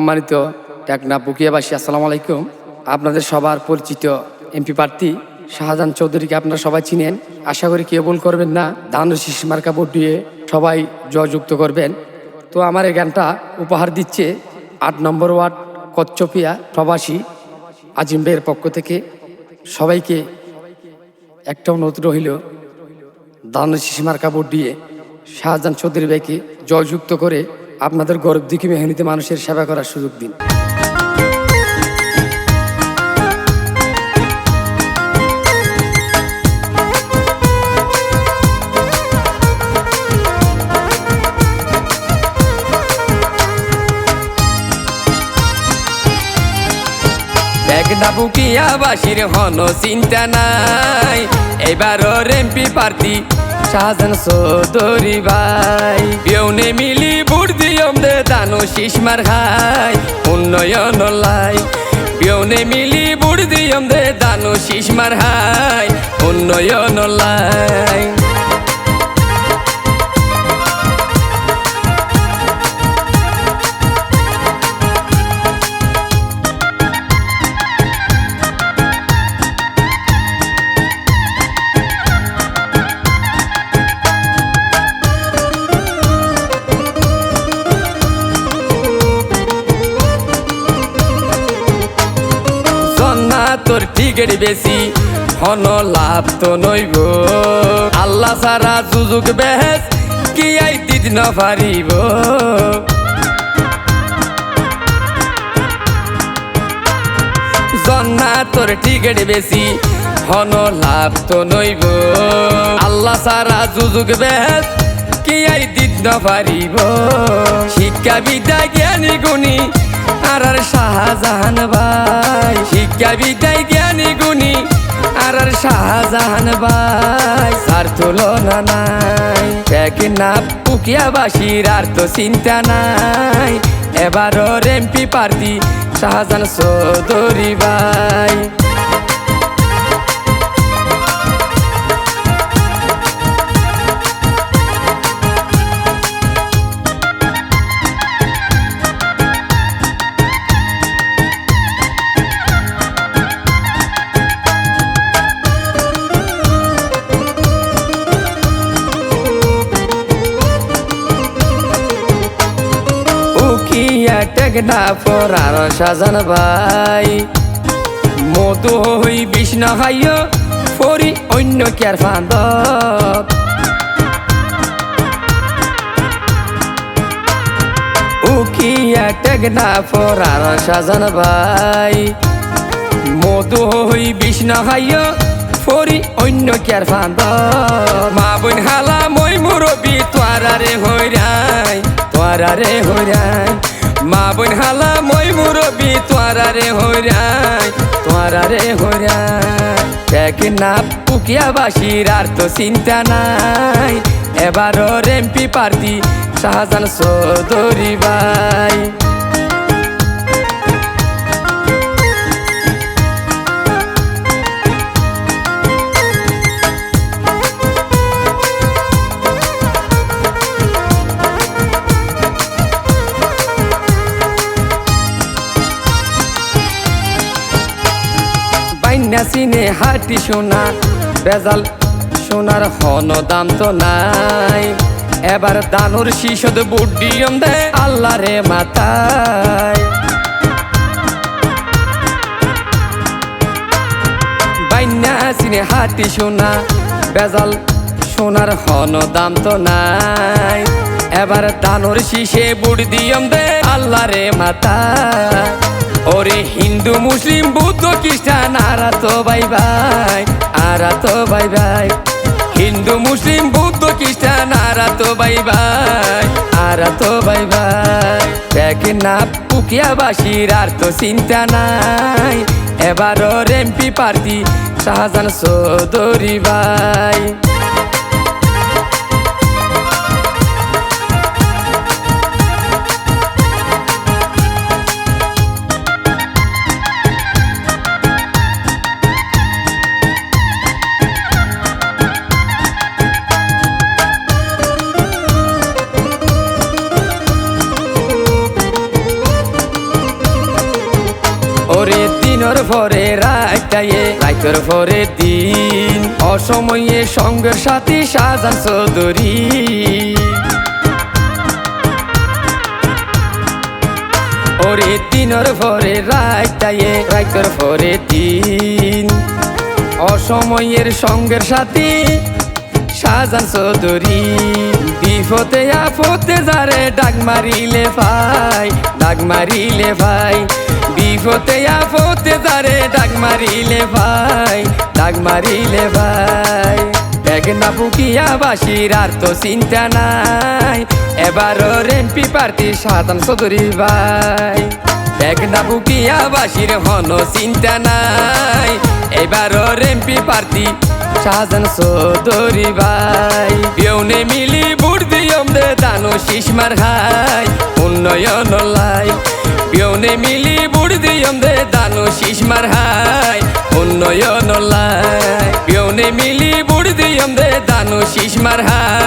সম্মানিত টেকনা বুকিয়াবাসী, আসসালামু আলাইকুম। আপনাদের সবার পরিচিত এমপি প্রার্থী শাহজাহান চৌধুরীকে আপনারা সবাই চিনেন। আশা করি কেউ ভুল করবেন না। ধান শীষ মার্কা ভোট দিয়ে সবাই জয়যুক্ত করবেন। তো আমার এই গানটা উপহার দিচ্ছে আট নম্বর ওয়ার্ড কচ্চপিয়া প্রবাসী আজিম ভাইয়ের পক্ষ থেকে। সবাইকে একটা অনুরোধ রইল দান শিশু মার্কা ভোট দিয়ে শাহজাহান চৌধুরী ভাইকে জয়যুক্ত করে আপনাদের গরিব দিকে মেহনীতে মানুষের সেবা করার সুযোগ দিন। বুকিয়া বাসির হন চিন্তা নাই। এবার এমপি প্রার্থী শাহজাহান চৌধুরী ভাই। বেউনে মিলি বুট দিয়ম দে দানো শিশমার খাই। উন্নয়ন লাই। বেউনে মিলি বুট দিয়ম দে দানো শিশমার হাই উন্নয়ন লাই। তোর টিকেট বেশি। হন লাভ তো নইব। আল্লাহ সারা সুযোগ বেহেস কি আই দিত না পারিব। জন্না তোর টিকেট বেশি হন লাভ তো নইব। আল্লাহ সারা সুযোগ বেহেস কি আই দিত না পারিব। শিক্ষা বিদ্যা জ্ঞানী গুণী আর শাহজাহান ভাই। শিক্ষা বিদ্যায় জ্ঞানী গুণী আর আর শাহজাহান ভাই। আর তুলনা নাই। এক না পুকিয়াবাসীর আর তো চিন্তা নাই। এবারও এমপি প্রার্থী শাহজাহান চৌধুরী ভাই। উকিয়া টেকনা পরার সাজান ভাই। মধু হই বিষ্ণু হাইয়, ফরি অন্য কেয়ার ফান্দ উকিয়া টেকনা পরার সাজান ভাই। মধু হই বিষ্ণু হাইয়, ফরি অন্য কেয়ার ফান্দ মা বোন হালা মই মুরবি তোয়ারারে হইরাই তোয়ারারে হইরাই। মা বোন হালা, মই মুরবি তোয়ারারে হইরাই তোয়ারারে হইরাই। এক না পুকিয়াবাসীর আর তো চিন্তা নাই। এবারও রেম্পি পার্টি শাহজান চৌধুরী ভাই। সিনে হাটি সোনা বেজাল সোনার হন দাম তো নাই। এবার দানুর শিশদ বুডিয়ম দে আল্লাহ রে মাতায়। সিনে হাটি সোনা বেজাল সোনার হন দাম তো নাই। এবার দানুর শিশে বুড় দিয়ম দে আল্লাহ রে মাতা ওরে হিন্দু, মুসলিম, বৌদ্ধ, খ্রিস্টান, আরা তো বাই বাই, আরা তো বাই বাই। হিন্দু, মুসলিম, বৌদ্ধ, খ্রিস্টান, আরা তো বাই বাই, আরা তো বাই বাই। দেখ না পুকিয়াবাসীর আর তো চিন্তা নাই এবার এমপি প্রার্থী শাহজাহান চৌধুরী ভাই। দিন। অসময়ে সঙ্গের সাথী সাজান চৌধুরী। ওরে পরে রাইটায়ে রাইতর পরে দিন। অসময়ের সঙ্গের সাথী সাজান চৌধুরী। বিপদে আপদে যারে ডাক মারিলে ভাই, ডাক মারিলে ভাই বিপদে আপদে যারে ডাক মারিলে ভাই, ডাক মারিলে ভাই। দেখ না বুকিয়া বাসির আর তো চিন্তা নাই, এবার এমপি পার্টি সাতান চৌধুরী ভাই। দেখ না বুকিয়া বাসির হন চিন্তা নাই, এবার এমপি পার্টি শাহজান চৌধুরী ভাই। বিয়নে মিলি বুট দিয়ম দে দানো শিশমার হাই, উন্নয়ন লাই। বিয়নে মিলি বুড় দিয়ম দে দানো শিশমার হাই উন্নয়ন লাই। পিয়নে মিলি বুড় দিয়ম দে দানো শিশমার হাই